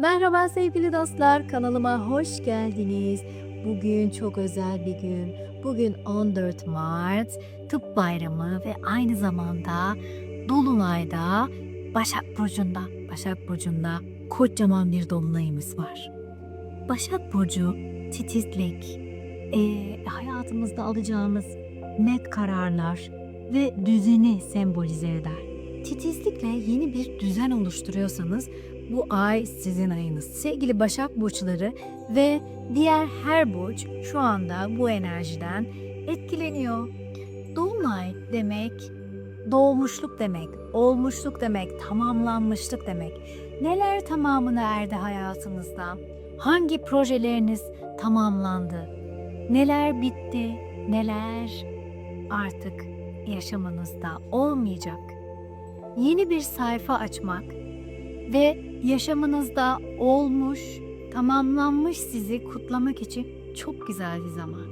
Merhaba sevgili dostlar, kanalıma hoş geldiniz. Bugün çok özel bir gün. Bugün 14 Mart, Tıp Bayramı ve aynı zamanda Dolunay'da Başak Burcu'nda, Başak Burcu'nda kocaman bir dolunayımız var. Başak Burcu titizlik, eee, hayatımızda alacağımız net kararlar ve düzeni sembolize eder. Titizlikle yeni bir düzen oluşturuyorsanız bu ay sizin ayınız. Sevgili Başak burçları ve diğer her burç şu anda bu enerjiden etkileniyor. Dolunay demek doğmuşluk demek, olmuşluk demek, tamamlanmışlık demek. Neler tamamına erdi hayatınızda? Hangi projeleriniz tamamlandı? Neler bitti? Neler artık yaşamınızda olmayacak? Yeni bir sayfa açmak ve yaşamınızda olmuş, tamamlanmış sizi kutlamak için çok güzel bir zaman.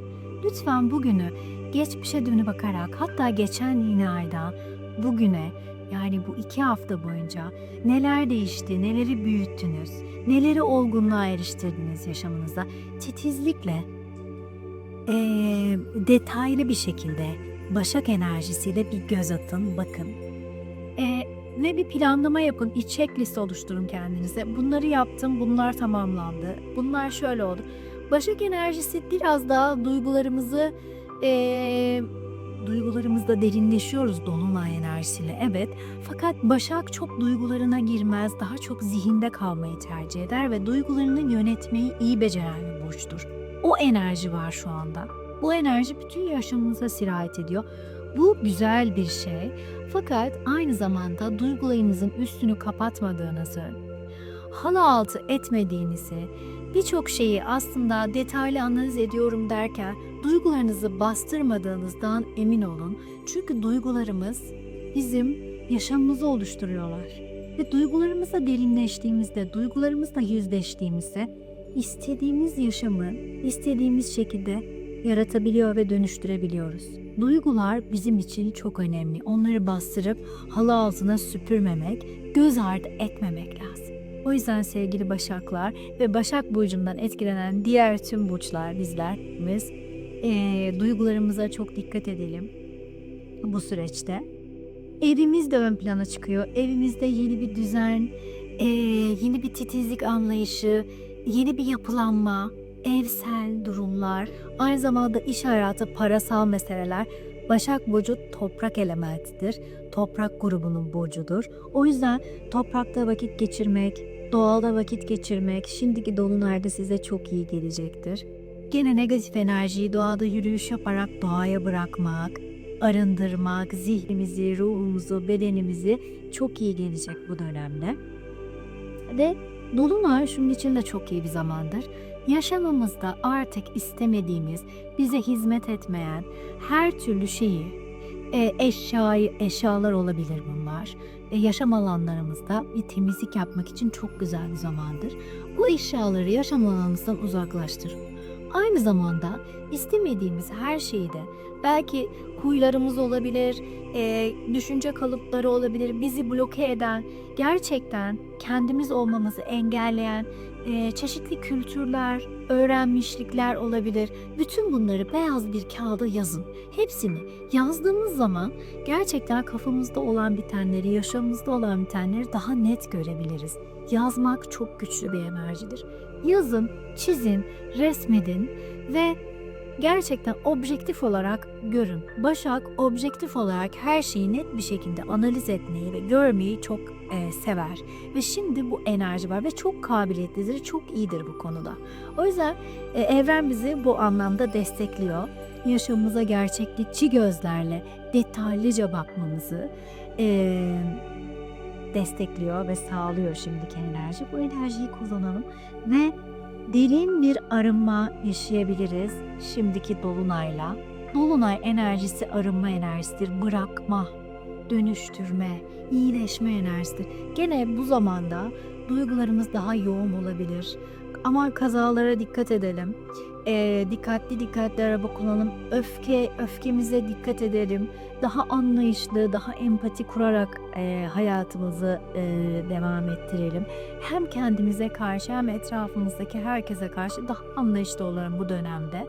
Lütfen bugünü geçmişe dönü bakarak hatta geçen yeni ayda bugüne yani bu iki hafta boyunca neler değişti, neleri büyüttünüz, neleri olgunluğa eriştirdiniz yaşamınızda titizlikle eee, detaylı bir şekilde Başak enerjisiyle bir göz atın, bakın. Eee, ve bir planlama yapın, bir checklist oluşturun kendinize. Bunları yaptım, bunlar tamamlandı, bunlar şöyle oldu. Başak enerjisi biraz daha duygularımızı, eee duygularımızda derinleşiyoruz Dolunay enerjisiyle evet. Fakat Başak çok duygularına girmez, daha çok zihinde kalmayı tercih eder ve duygularını yönetmeyi iyi beceren bir burçtur. O enerji var şu anda. Bu enerji bütün yaşamımıza sirayet ediyor. Bu güzel bir şey. Fakat aynı zamanda duygularınızın üstünü kapatmadığınızı, halı altı etmediğinizi, birçok şeyi aslında detaylı analiz ediyorum derken duygularınızı bastırmadığınızdan emin olun. Çünkü duygularımız bizim yaşamımızı oluşturuyorlar. Ve duygularımızla derinleştiğimizde, duygularımızla yüzleştiğimizde istediğimiz yaşamı istediğimiz şekilde yaratabiliyor ve dönüştürebiliyoruz. Duygular bizim için çok önemli. Onları bastırıp halı altına süpürmemek, göz ardı etmemek lazım. O yüzden sevgili Başaklar ve Başak Burcu'ndan etkilenen diğer tüm burçlar, bizlerimiz eee, duygularımıza çok dikkat edelim bu süreçte. Evimiz de ön plana çıkıyor. Evimizde yeni bir düzen, eee, yeni bir titizlik anlayışı, yeni bir yapılanma, evsel durumlar, aynı zamanda iş hayatı, parasal meseleler. Başak Burcu toprak elementidir. Toprak grubunun burcudur. O yüzden toprakta vakit geçirmek, doğalda vakit geçirmek şimdiki dolunayda size çok iyi gelecektir. Gene negatif enerjiyi doğada yürüyüş yaparak doğaya bırakmak, arındırmak, zihnimizi, ruhumuzu, bedenimizi çok iyi gelecek bu dönemde. Ve Dolunay şunun için de çok iyi bir zamandır. Yaşamımızda artık istemediğimiz, bize hizmet etmeyen her türlü şeyi, e, eşyayı, eşyalar olabilir bunlar. E, yaşam alanlarımızda bir temizlik yapmak için çok güzel bir zamandır. Bu eşyaları yaşam alanımızdan uzaklaştırın. Aynı zamanda istemediğimiz her şeyi de belki huylarımız olabilir, e, düşünce kalıpları olabilir, bizi bloke eden, gerçekten kendimiz olmamızı engelleyen e, çeşitli kültürler, öğrenmişlikler olabilir. Bütün bunları beyaz bir kağıda yazın. Hepsini yazdığımız zaman gerçekten kafamızda olan bitenleri, yaşamımızda olan bitenleri daha net görebiliriz. Yazmak çok güçlü bir enerjidir. Yazın, çizin, resmedin ve gerçekten objektif olarak görün. Başak objektif olarak her şeyi net bir şekilde analiz etmeyi ve görmeyi çok e, sever. Ve şimdi bu enerji var ve çok kabiliyetlidir, çok iyidir bu konuda. O yüzden e, evren bizi bu anlamda destekliyor. Yaşamımıza gerçeklikçi gözlerle detaylıca bakmamızı e, destekliyor ve sağlıyor şimdiki enerji. Bu enerjiyi kullanalım ve derin bir arınma yaşayabiliriz şimdiki dolunayla. Dolunay enerjisi arınma enerjisidir, bırakma, dönüştürme, iyileşme enerjisidir. Gene bu zamanda duygularımız daha yoğun olabilir. Ama kazalara dikkat edelim. Ee, dikkatli dikkatli araba kullanalım. Öfke, öfkemize dikkat edelim. Daha anlayışlı, daha empati kurarak e, hayatımızı e, devam ettirelim. Hem kendimize karşı hem etrafımızdaki herkese karşı daha anlayışlı olalım bu dönemde.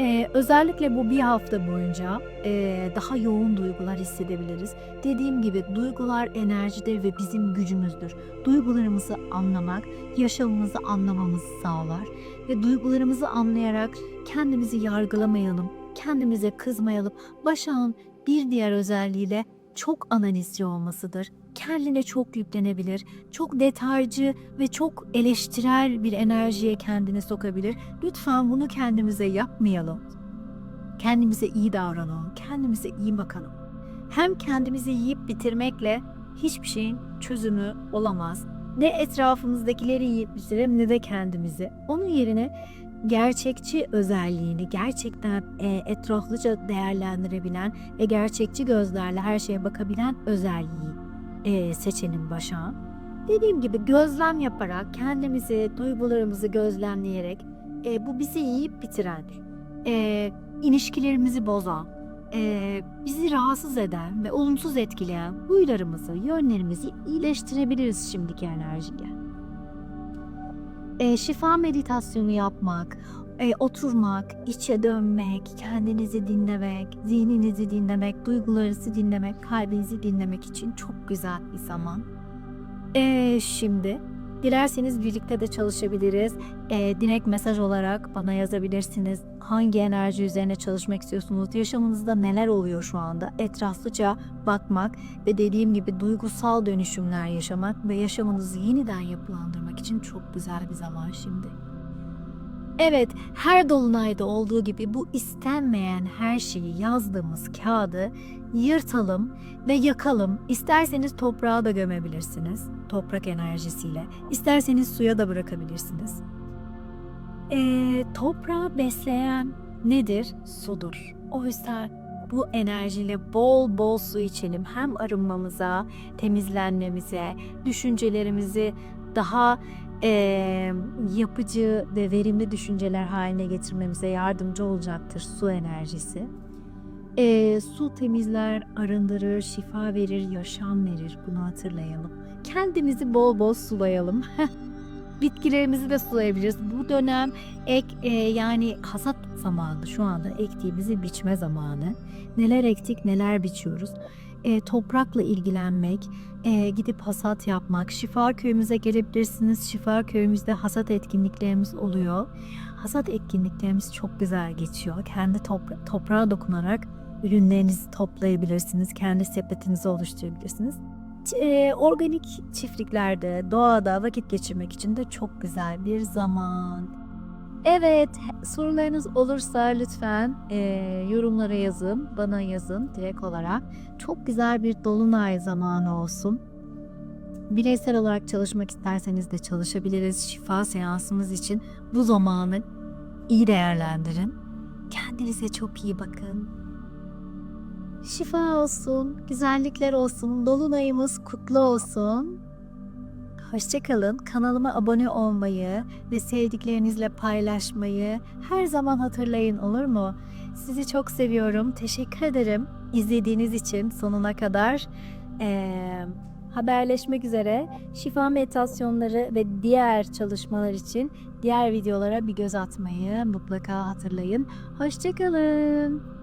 Ee, özellikle bu bir hafta boyunca e, daha yoğun duygular hissedebiliriz. Dediğim gibi duygular enerjidir ve bizim gücümüzdür. Duygularımızı anlamak, yaşamımızı anlamamızı sağlar ve duygularımızı anlayarak kendimizi yargılamayalım, kendimize kızmayalım. Başak'ın bir diğer özelliği de çok analizci olmasıdır. Kendine çok yüklenebilir, çok detaycı ve çok eleştirel bir enerjiye kendini sokabilir. Lütfen bunu kendimize yapmayalım. Kendimize iyi davranalım, kendimize iyi bakalım. Hem kendimizi yiyip bitirmekle hiçbir şeyin çözümü olamaz. Ne etrafımızdakileri yiyip bitirelim ne de kendimizi. Onun yerine gerçekçi özelliğini gerçekten e, etraflıca değerlendirebilen ve gerçekçi gözlerle her şeye bakabilen özelliği e, seçelim başa. Dediğim gibi gözlem yaparak kendimizi, duygularımızı gözlemleyerek e, bu bizi yiyip bitiren, e, ilişkilerimizi bozan, e, bizi rahatsız eden ve olumsuz etkileyen huylarımızı, yönlerimizi iyileştirebiliriz şimdiki enerjiyle. E, şifa meditasyonu yapmak, e, oturmak, içe dönmek, kendinizi dinlemek, zihninizi dinlemek, duygularınızı dinlemek, kalbinizi dinlemek için çok güzel bir zaman. E, şimdi dilerseniz birlikte de çalışabiliriz. E, direkt mesaj olarak bana yazabilirsiniz. Hangi enerji üzerine çalışmak istiyorsunuz? Yaşamınızda neler oluyor şu anda? Etraflıca bakmak ve dediğim gibi duygusal dönüşümler yaşamak ve yaşamınızı yeniden yapılandırmak için çok güzel bir zaman şimdi. Evet, her dolunayda olduğu gibi bu istenmeyen her şeyi yazdığımız kağıdı yırtalım ve yakalım. İsterseniz toprağa da gömebilirsiniz, toprak enerjisiyle. İsterseniz suya da bırakabilirsiniz. Ee, toprağı besleyen nedir? Sudur. O yüzden bu enerjiyle bol bol su içelim. Hem arınmamıza, temizlenmemize, düşüncelerimizi daha eee, yapıcı ve verimli düşünceler haline getirmemize yardımcı olacaktır su enerjisi. Eee, su temizler, arındırır, şifa verir, yaşam verir. Bunu hatırlayalım. Kendimizi bol bol sulayalım. Bitkilerimizi de sulayabiliriz. Bu dönem ek e, yani hasat zamanı şu anda ektiğimizi biçme zamanı. Neler ektik neler biçiyoruz. E, toprakla ilgilenmek, e, gidip hasat yapmak. Şifa köyümüze gelebilirsiniz. Şifa köyümüzde hasat etkinliklerimiz oluyor. Hasat etkinliklerimiz çok güzel geçiyor. Kendi topra- toprağa dokunarak ürünlerinizi toplayabilirsiniz. Kendi sepetinizi oluşturabilirsiniz. E, organik çiftliklerde, doğada vakit geçirmek için de çok güzel bir zaman. Evet, sorularınız olursa lütfen e, yorumlara yazın, bana yazın direkt olarak. Çok güzel bir dolunay zamanı olsun. Bireysel olarak çalışmak isterseniz de çalışabiliriz. Şifa seansımız için bu zamanı iyi değerlendirin. Kendinize çok iyi bakın. Şifa olsun, güzellikler olsun, dolunayımız kutlu olsun. Hoşçakalın. Kanalıma abone olmayı ve sevdiklerinizle paylaşmayı her zaman hatırlayın olur mu? Sizi çok seviyorum. Teşekkür ederim izlediğiniz için sonuna kadar. Ee, haberleşmek üzere. Şifa meditasyonları ve diğer çalışmalar için diğer videolara bir göz atmayı mutlaka hatırlayın. Hoşçakalın.